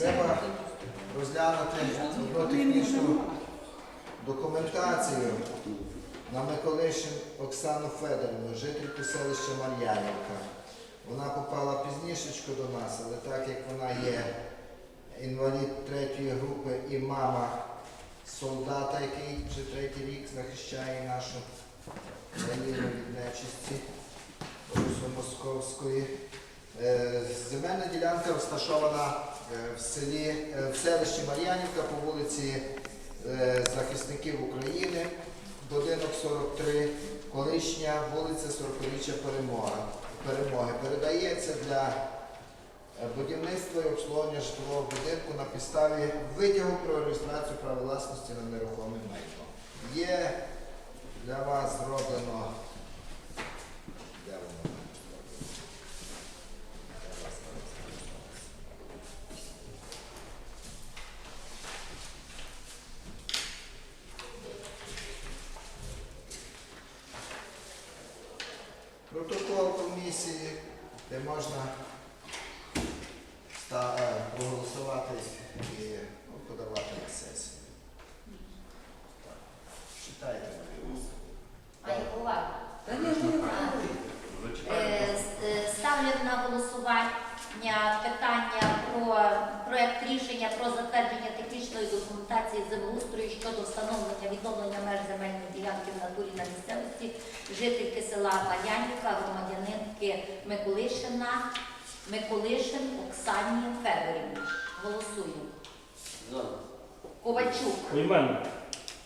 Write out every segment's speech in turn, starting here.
Треба розглянути одну технічну документацію на Миколишин Оксану Федорівну, жительку селища Мар'янівка. Вона попала пізнішечко до нас, але так як вона є інвалід третьої групи і мама солдата, який вже третій рік захищає нашу країну від нечисті русско-московської. Е, Земельна ділянка розташована в селі е, в селищі Мар'янівка по вулиці е, Захисників України, будинок 43, колишня вулиця 40-річчя Перемоги. Передається для е, будівництва і обслуговування житлового будинку на підставі витягу про реєстрацію права власності на нерухоме майно. Є для вас зроблено. Де воно там зроблено? Де вас там зроблено? Протокол комісії, де можна е, проголосувати і ну, подавати на сесію. Так. Читайте, Марія. А й увага. Та ні, ні, ні. С- Ставлю на голосування питання про проект рішення про затвердження технічної документації землеустрою щодо встановлення відновлення меж земельної ділянки в натурі на місцевості жительки села Мар'янівка, громадянинки Миколишина, Миколишин Оксані Федорівні. Голосуємо. Ковальчук Поіменно.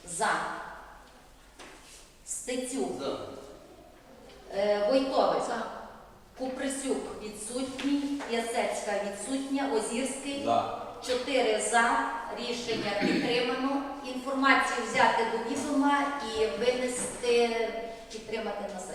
за. Стецюк. За. Е, Войтович. Куприсюк відсутній, Ясецька відсутня, Озірський. За. Чотири за. Рішення підтримано інформацію взяти до візума і винести, підтримати на себе.